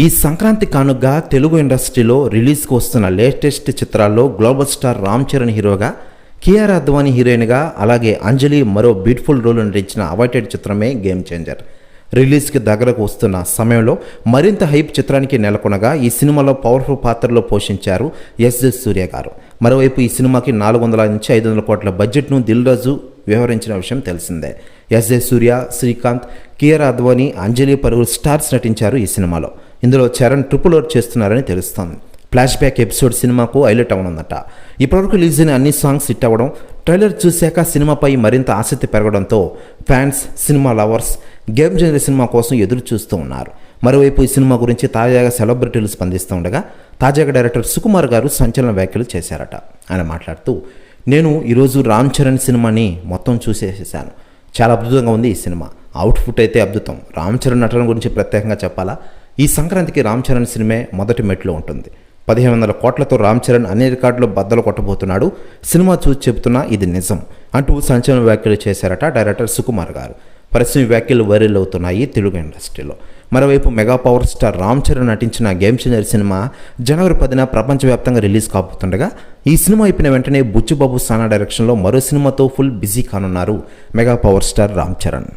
ఈ సంక్రాంతి కానుగ్గా తెలుగు ఇండస్ట్రీలో రిలీజ్కి వస్తున్న లేటెస్ట్ చిత్రాల్లో గ్లోబల్ స్టార్ రామ్ చరణ్ హీరోగా కేఆర్ అద్వానీ హీరోయిన్గా అలాగే అంజలి మరో బ్యూటిఫుల్ రోల్ నటించిన అవైటెడ్ చిత్రమే గేమ్ చేంజర్. రిలీజ్కి దగ్గరకు వస్తున్న సమయంలో మరింత హైప్ చిత్రానికి నెలకొనగా ఈ సినిమాలో పవర్ఫుల్ పాత్రలో పోషించారు ఎస్ జె సూర్య గారు. మరోవైపు ఈ సినిమాకి నాలుగు వందల నుంచి ఐదు వందల కోట్ల బడ్జెట్ను దిల్ రాజు వ్యవహరించిన విషయం తెలిసిందే. ఎస్ జె సూర్య శ్రీకాంత్ కియర్ అద్వానీ అంజలి పరుగులు స్టార్స్ నటించారు ఈ సినిమాలో. ఇందులో చరణ్ ట్రిపుల్ అవుట్ చేస్తున్నారని తెలుస్తోంది. ఫ్లాష్ బ్యాక్ ఎపిసోడ్ సినిమాకు హైలైట్ అవనుందట. ఇప్పటివరకు రిలీజ్ అయిన అన్ని సాంగ్స్ హిట్ అవ్వడం ట్రైలర్ చూశాక సినిమాపై మరింత ఆసక్తి పెరగడంతో fans cinema lovers Game Changer cinema కోసం ఎదురు చూస్తూ ఉన్నారు. మరోవైపు ఈ సినిమా గురించి తాజాగా సెలబ్రిటీలు స్పందిస్తూ ఉండగా తాజాగా డైరెక్టర్ సుకుమార్ గారు సంచలన వ్యాఖ్యలు చేశారట. ఆయన మాట్లాడుతూ నేను ఈరోజు రామ్ చరణ్ సినిమాని మొత్తం చూసేసేసాను. చాలా అద్భుతంగా ఉంది ఈ సినిమా. అవుట్పుట్ అయితే అద్భుతం. రామ్ చరణ్ నటన గురించి ప్రత్యేకంగా చెప్పాలా? ఈ సంక్రాంతికి రామ్ చరణ్ సినిమే మొదటి మెట్లో ఉంటుంది. పదిహేను వందల కోట్లతో రామ్ చరణ్ అన్ని రికార్డులు బద్దలు కొట్టబోతున్నాడు. సినిమా చూసి చెబుతున్నా ఇది నిజం అంటూ సంచలన వ్యాఖ్యలు చేశారట డైరెక్టర్ సుకుమార్ గారు. పరిశ్రమ వ్యాఖ్యలు వైరల్ అవుతున్నాయి తెలుగు ఇండస్ట్రీలో. మరోవైపు mega power star Ram Charan నటించిన గేమ్ చేంజర్ సినిమా జనవరి పదిన ప్రపంచవ్యాప్తంగా రిలీజ్ కాబోతుండగా ఈ సినిమా అయిపోయిన వెంటనే బుచ్చుబాబు సానా డైరెక్షన్లో మరో సినిమాతో ఫుల్ బిజీ కానున్నారు mega power star Ram Charan.